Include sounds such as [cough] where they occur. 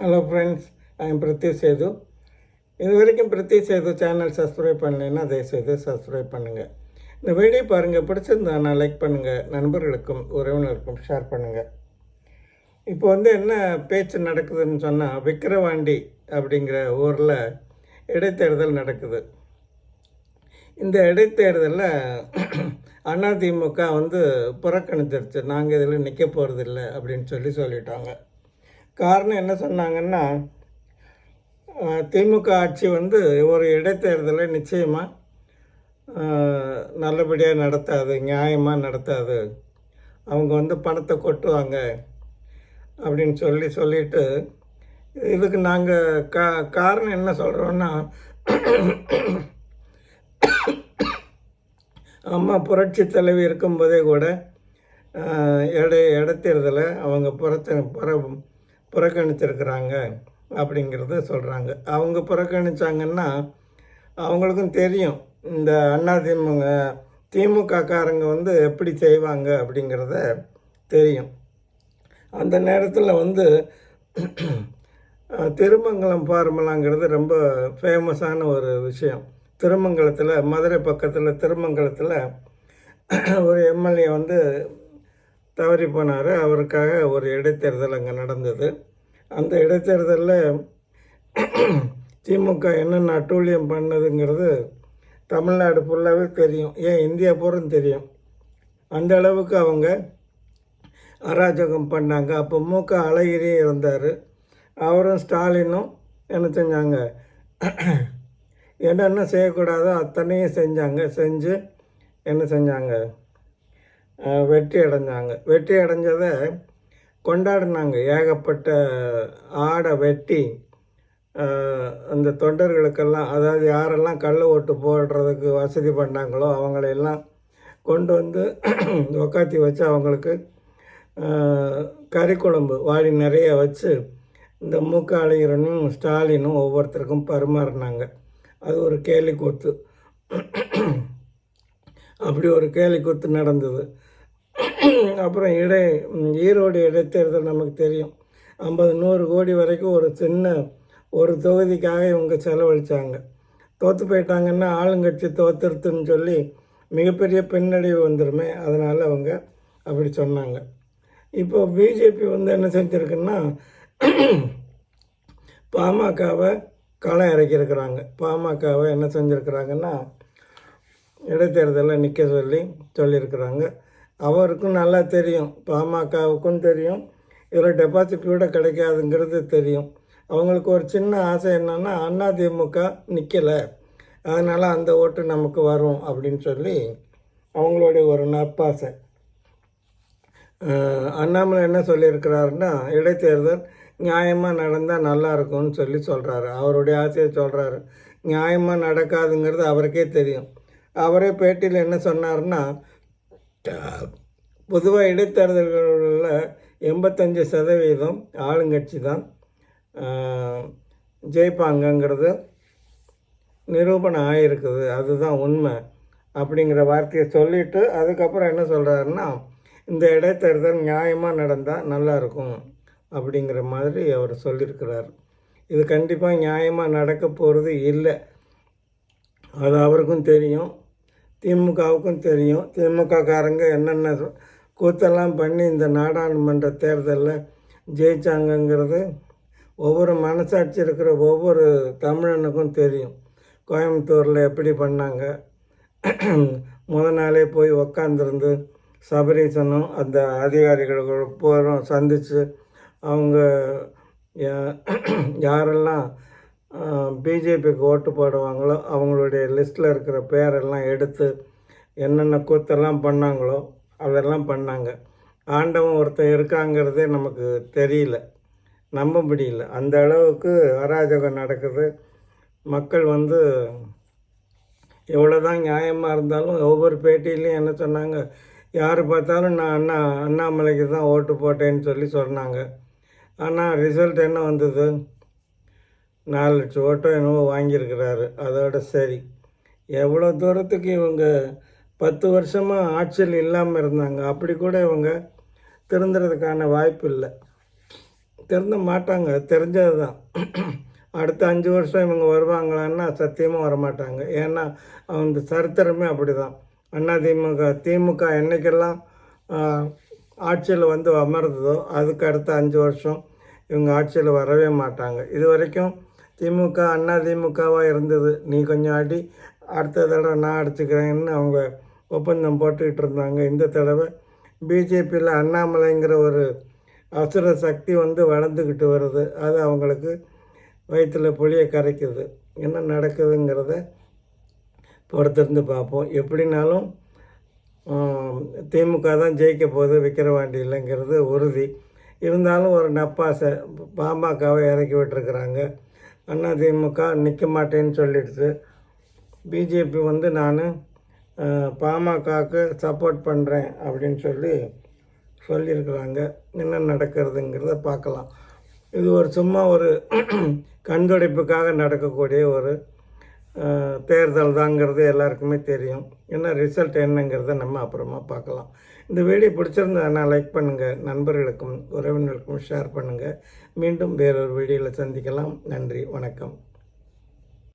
Hello friends I'm Preethi Sethu இது வரைக்கும் Preeti Setu channel subscribe பண்ணலைன்னா தயவுசெய்து சப்ஸ்கிரைப் பண்ணுங்கள் இந்த வீடியோ பாருங்கள் பிடிச்சிருந்தானா லைக் பண்ணுங்கள் நண்பர்களுக்கும் உறவினருக்கும் ஷேர் பண்ணுங்கள் இப்போ வந்து என்ன பேச்சு நடக்குதுன்னு சொன்னால் விக்கிரவாண்டி அப்படிங்கிற ஊரில் இடைத்தேர்தல் நடக்குது. இந்த இடைத்தேர்தலில் அதிமுக வந்து புறக்கணிச்சிருச்சு நாங்கள் இதில் நிற்க போகிறதில்ல அப்படின்னு சொல்லி சொல்லிட்டாங்க. காரணம் என்ன சொன்னாங்கன்னா திமுக ஆட்சி வந்து ஒரு இடைத்தேர்தலை நிச்சயமாக நல்லபடியாக நடத்தாது நியாயமாக நடத்தாது. அவங்க வந்து பணத்தை கொட்டுவாங்க அப்படின்னு சொல்லி சொல்லிட்டு இதுக்கு நாங்கள் கா காரணம் என்ன சொல்கிறோன்னா அம்மா புரட்சி தலைவி இருக்கும்போதே கூட எடை இடத்தேர்தலை அவங்க புறத்த புற புறக்கணிச்சிருக்கிறாங்க அப்படிங்கிறத சொல்கிறாங்க அவங்க புறக்கணிச்சாங்கன்னா அவங்களுக்கும் தெரியும் இந்த அண்ணா திமுக காரங்க வந்து எப்படி செய்வாங்க அப்படிங்கிறத தெரியும். அந்த நேரத்தில் வந்து திருமங்கலம் பார்மலாங்கிறது ரொம்ப ஃபேமஸான ஒரு விஷயம். திருமங்கலத்தில் மதுரை பக்கத்தில் திருமங்கலத்தில் ஒரு எம்எல்ஏ வந்து தவறி போனார். அவருக்காக ஒரு இடைத்தேர்தல் அங்கே நடந்தது. அந்த இடைத்தேர்தலில் திமுக என்னென்ன அட்டூழியம் பண்ணதுங்கிறது தமிழ்நாடு ஃபுல்லாகவே தெரியும். ஏன் இந்தியா பூரம் தெரியும். அந்த அளவுக்கு அவங்க அராஜகம் பண்ணாங்க. அப்போ மூக்க அழகிரி இருந்தார். அவரும் ஸ்டாலினும் என்ன செஞ்சாங்க? என்னென்ன செய்யக்கூடாதோ அத்தனையும் செஞ்சாங்க. செஞ்சு என்ன செஞ்சாங்க? வெற்றி அடைஞ்சாங்க. வெற்றி அடைஞ்சதை கொண்டாடினாங்க. ஏகப்பட்ட ஆடை வெட்டி அந்த தொண்டர்களுக்கெல்லாம் அதாவது யாரெல்லாம் கல் ஓட்டு போடுறதுக்கு வசதி பண்ணாங்களோ அவங்களையெல்லாம் கொண்டு வந்து [clears throat] உக்காத்தி வச்சு அவங்களுக்கு கறிக்குழம்பு கறி குழம்பு நிறைய வச்சு இந்த மூக்க அழகிரனும் ஸ்டாலினும் ஒவ்வொருத்தருக்கும் பரிமாறினாங்க. அது ஒரு கேலி கூத்து [clears throat] அப்படி ஒரு கேலி கூத்து நடந்தது. [clears throat] அப்புறம் இடை ஈரோடு இடைத்தேர்தல் நமக்கு தெரியும். ஐம்பது நூறு கோடி வரைக்கும் ஒரு சின்ன ஒரு தொகுதிக்காக இவங்க செலவழித்தாங்க தோற்று போயிட்டாங்கன்னா ஆளுங்கட்சி தோத்துருத்துன்னு சொல்லி மிகப்பெரிய பின்னடைவு வந்துருமே அதனால் அவங்க அப்படி சொன்னாங்க. இப்போ பிஜேபி வந்து என்ன செஞ்சுருக்குன்னா [clears throat] பாமகவை களம் இறக்கியிருக்கிறாங்க. பாமகவை என்ன செஞ்சுருக்கிறாங்கன்னா இடைத்தேர்தலில் நிற்க சொல்லி சொல்லியிருக்கிறாங்க. அவருக்கும் நல்லா தெரியும் பாமகவுக்கும் தெரியும். இதில் டெபாசிட் கூட கிடைக்காதுங்கிறது தெரியும். அவங்களுக்கு ஒரு சின்ன ஆசை என்னென்னா அதிமுக நிற்கலை அதனால் அந்த ஓட்டு நமக்கு வரும் அப்படின்னு சொல்லி அவங்களுடைய ஒரு நற்பாசை அண்ணாமலை என்ன சொல்லியிருக்கிறாருன்னா இடைத்தேர்தல் நியாயமாக நடந்தால் நல்லா இருக்கும்னு சொல்லி சொல்கிறாரு அவருடைய ஆசையை சொல்கிறாரு நியாயமாக நடக்காதுங்கிறது அவருக்கே தெரியும். அவரே பேட்டியில் என்ன சொன்னார்னா பொதுவாக இடைத்தேர்தல்களில் எண்பத்தஞ்சு சதவீதம் ஆளுங்கட்சி தான். ஜெயிப்பாங்கங்கிறது நிரூபணம் ஆகிருக்குது அதுதான் உண்மை அப்படிங்கிற வார்த்தையை சொல்லிவிட்டு அதுக்கப்புறம் என்ன சொல்கிறாருன்னா இந்த இடைத்தேர்தல் நியாயமாக நடந்தால் நல்லாயிருக்கும் அப்படிங்கிற மாதிரி அவர் சொல்லியிருக்கிறார். இது கண்டிப்பாக நியாயமாக நடக்க போகிறது இல்லை. அது அவருக்கும் தெரியும். திமுகவுக்கும் தெரியும். திமுக காரங்க என்னென்ன கூத்தெல்லாம் பண்ணி இந்த நாடாளுமன்ற தேர்தலில் ஜெயிச்சாங்கங்கிறது ஒவ்வொரு மனசாட்சி இருக்கிற ஒவ்வொரு தமிழனுக்கும் தெரியும். கோயம்புத்தூரில் எப்படி பண்ணாங்க? [clears throat] முத நாளே போய் உக்காந்துருந்து சபரீசனும் அந்த அதிகாரிகள் போகிறோம் சந்தித்து அவங்க [clears throat] யாரெல்லாம் பிஜேபிக்கு ஓட்டு போடுவாங்களோ அவங்களுடைய லிஸ்ட்டில் இருக்கிற பேரெல்லாம் எடுத்து என்னென்ன கூத்தெல்லாம் பண்ணாங்களோ அதெல்லாம் பண்ணாங்க. ஆண்டவன் ஒருத்தன் இருக்காங்கிறதே நமக்கு தெரியல நம்ப முடியல அந்த அளவுக்கு அராஜகம் நடக்குது. மக்கள் வந்து எவ்வளோதான் நியாயமாக இருந்தாலும் ஒவ்வொரு பேட்டியிலையும் என்ன சொன்னாங்க யார் பார்த்தாலும் நான் அண்ணா அண்ணாமலைக்கு தான் ஓட்டு போட்டேன்னு சொல்லி சொன்னாங்க. ஆனால் ரிசல்ட் என்ன வந்தது? நாலு லட்சம் ஓட்டோ என்னவோ வாங்கியிருக்கிறாரு. அதோட சரி. எவ்வளோ தூரத்துக்கு இவங்க பத்து வருஷமாக ஆட்சியில் இல்லாமல் இருந்தாங்க? அப்படி கூட இவங்க திருந்துறதுக்கான வாய்ப்பு இல்லை. திறந்த மாட்டாங்க. தெரிஞ்சது தான். அடுத்த அஞ்சு வருஷம் இவங்க வருவாங்களான்னா சத்தியமாக வரமாட்டாங்க. ஏன்னா அவங்க சரித்திரமே அப்படி தான் அண்ணா திமுக திமுக என்றைக்கெல்லாம் ஆட்சியில் வந்து அமர்ந்ததோ அதுக்கு அடுத்த அஞ்சு வருஷம் இவங்க ஆட்சியில் வரவே மாட்டாங்க. இது வரைக்கும் திமுக அண்ணா திமுகவாக இருந்தது. நீ கொஞ்சம் அடி அடுத்த தடவை நான் அடிச்சுக்கிறேன்னு அவங்க ஒப்பந்தம் போட்டுக்கிட்டு இருந்தாங்க. இந்த தடவை பிஜேபியில் அண்ணாமலைங்கிற ஒரு அசுர சக்தி வந்து வளர்ந்துக்கிட்டு வருது. அது அவங்களுக்கு வயிற்றில் புளியை கரைக்குது. என்ன நடக்குதுங்கிறத பொறுத்திருந்து பார்ப்போம். எப்படினாலும் திமுக தான் ஜெயிக்க போகுது விக்கிரவாண்டி இல்லைங்கிறது உறுதி. இருந்தாலும் ஒரு நப்பாசை பாமகவை இறக்கி விட்டுருக்குறாங்க. அண்ணா திமுக நிற்க மாட்டேன்னு சொல்லிடுது. பிஜேபி வந்து நான் பாமகவுக்கு சப்போர்ட் பண்ணுறேன் அப்படின்னு சொல்லி சொல்லியிருக்கிறாங்க. என்ன நடக்கிறதுங்கிறத பார்க்கலாம். இது ஒரு சும்மா ஒரு கண்துடைப்புக்காக நடக்கக்கூடிய ஒரு தேர்தல் தாங்கிறது எல்லாருக்குமே தெரியும். என்ன ரிசல்ட் என்னங்கிறத நம்ம அப்புறமா பார்க்கலாம். இந்த வீடியோ பிடிச்சிருந்ததுன்னா லைக் பண்ணுங்கள் நண்பர்களுக்கும் உறவினர்களுக்கும் ஷேர் பண்ணுங்கள் மீண்டும் வேறொரு வீடியோவில் சந்திக்கலாம். நன்றி வணக்கம்.